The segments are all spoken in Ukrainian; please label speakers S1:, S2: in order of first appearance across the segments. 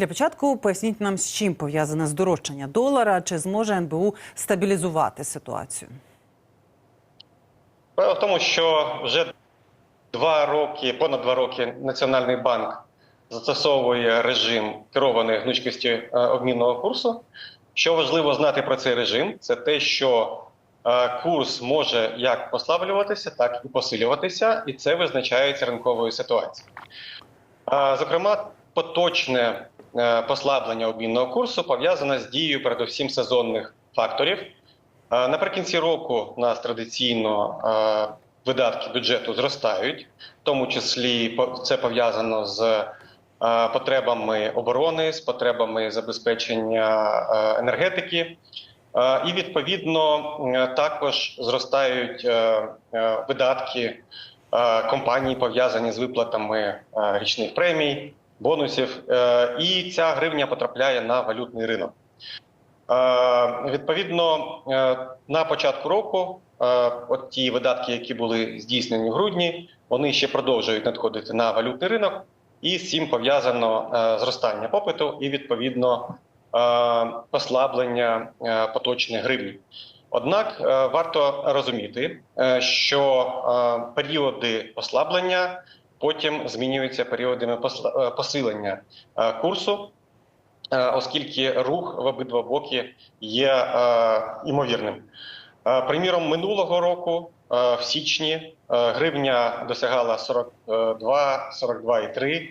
S1: Для початку поясніть нам, з чим пов'язане здорожчання долара, чи зможе НБУ стабілізувати ситуацію?
S2: Справа в тому, що вже два роки, понад два роки, Національний банк застосовує режим керованої гнучкості е, обмінного курсу. Що важливо знати про цей режим, це те, що е, курс може як послаблюватися, так і посилюватися, і це визначається ринковою ситуацією. Е, Зокрема, поточне послаблення обмінного курсу пов'язане з дією передусім сезонних факторів. Е, Наприкінці року у нас традиційно е, видатки бюджету зростають, в тому числі це пов'язано з е, потребами оборони, з потребами забезпечення е, енергетики. Е, І відповідно е, також зростають е, е, видатки е, компаній, пов'язані з виплатами е, річних премій, бонусів, Е, і ця гривня потрапляє на валютний ринок. Е, Відповідно, е, на початку року от ті видатки, які були здійснені в грудні, вони ще продовжують надходити на валютний ринок, і з цим пов'язано зростання попиту і відповідно послаблення поточної гривні. Однак варто розуміти, що періоди послаблення потім змінюються періодами е, посилення е, курсу е, оскільки рух в обидва боки є імовірним. Приміром, минулого року в січні гривня досягала 42, 42,3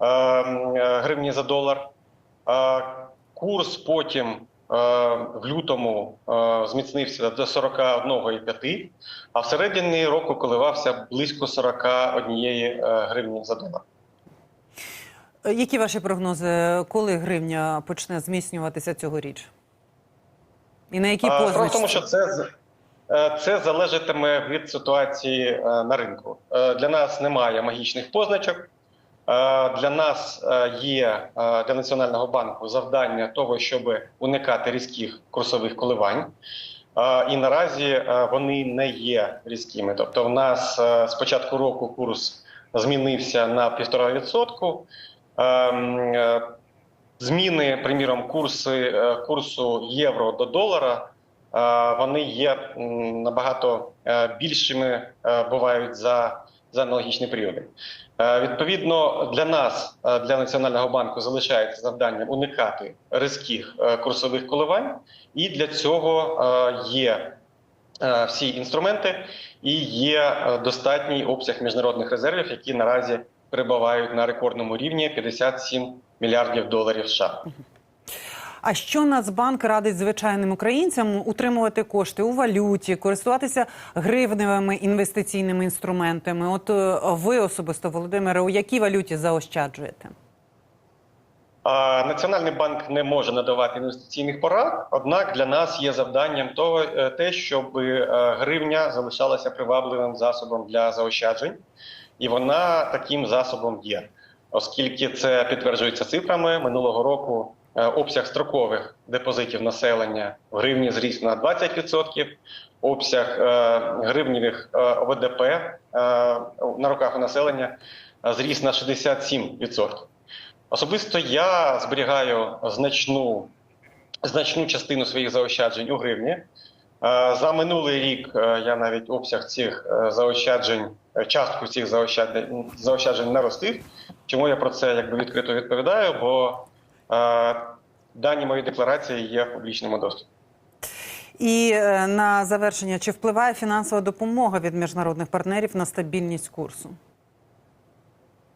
S2: е, м, е, гривні за долар. Курс потім в лютому е, зміцнився до 41,5, а в середині року коливався близько 41 е, гривні за долар.
S1: Е, Які ваші прогнози, коли гривня почне зміцнюватися цьогоріч? І на
S2: Справа
S1: позначці?
S2: тому, що це е, це залежатиме від ситуації е, на ринку. Е, Для нас немає магічних позначок. Е, Для нас е, є е, для Національного банку завдання того, щоб уникати різких курсових коливань. І наразі вони не є різкими. Тобто, в нас з початку року курс змінився на 1,5%. Ем, Зміни, приміром, курси курсу євро до долара, вони є набагато більшими, бувають за, за аналогічні періоди. Е, Відповідно, для нас, е, для Національного банку, залишається завданням уникати різких е, курсових коливань, і для цього є всі інструменти і є достатній обсяг міжнародних резервів, які наразі перебувають на рекордному рівні 57 мільярдів доларів США.
S1: А що Нацбанк радить звичайним українцям утримувати кошти у валюті, користуватися гривневими інвестиційними інструментами? От е, ви особисто, Володимире, у якій валюті заощаджуєте?
S2: Національний банк не може надавати інвестиційних порад, однак для нас є завданням того, е, те, щоб е, гривня залишалася привабливим засобом для заощаджень, і вона таким засобом є, оскільки це підтверджується цифрами минулого року. Е, Обсяг строкових депозитів населення в гривні зріс на 20%, обсяг е, гривневих е, ОВДП е, на руках у населення зріс на 67%. Особисто я зберігаю значну, значну частину своїх заощаджень у гривні. За минулий рік я навіть обсяг цих заощаджень, частку цих заощаджень, заощаджень наростив. Чому я про це якби відкрито відповідаю? Бо дані мої декларації є в публічному доступі.
S1: І е, на завершення, чи впливає фінансова допомога від міжнародних партнерів на стабільність курсу?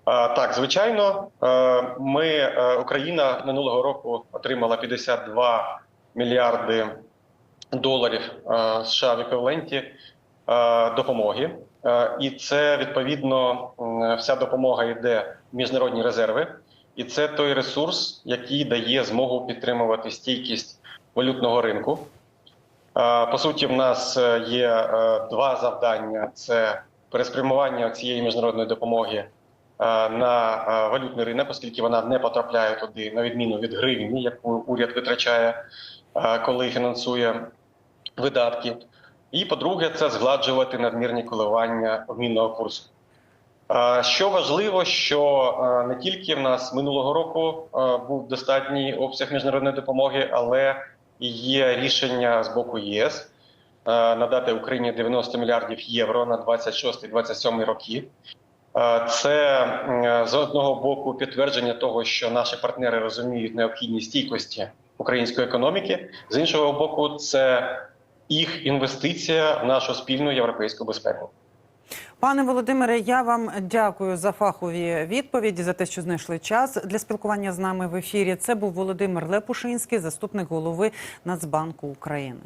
S2: Так, звичайно, Е, ми е, Україна минулого року отримала 52 мільярди доларів США в еквіваленті допомоги, і це відповідно вся допомога йде в міжнародні резерви, і це той ресурс, який дає змогу підтримувати стійкість валютного ринку. По суті, в нас е, є е, два завдання: це переспрямування цієї міжнародної допомоги е, на валютний ринок, оскільки вона не потрапляє туди, на відміну від гривні, яку уряд витрачає, коли фінансує видатки. І по-друге, це згладжувати надмірні коливання обмінного курсу. Що важливо, що не тільки в нас минулого року був достатній обсяг міжнародної допомоги, але є рішення з боку ЄС надати Україні 90 мільярдів євро на 26-27 роки. Це з одного боку підтвердження того, що наші партнери розуміють необхідність стійкості української економіки. З іншого боку, це їх інвестиція в нашу спільну європейську безпеку.
S1: Пане Володимире, я вам дякую за фахові відповіді за те, що знайшли час для спілкування з нами в ефірі. Це був Володимир Лепушинський, заступник голови Нацбанку України.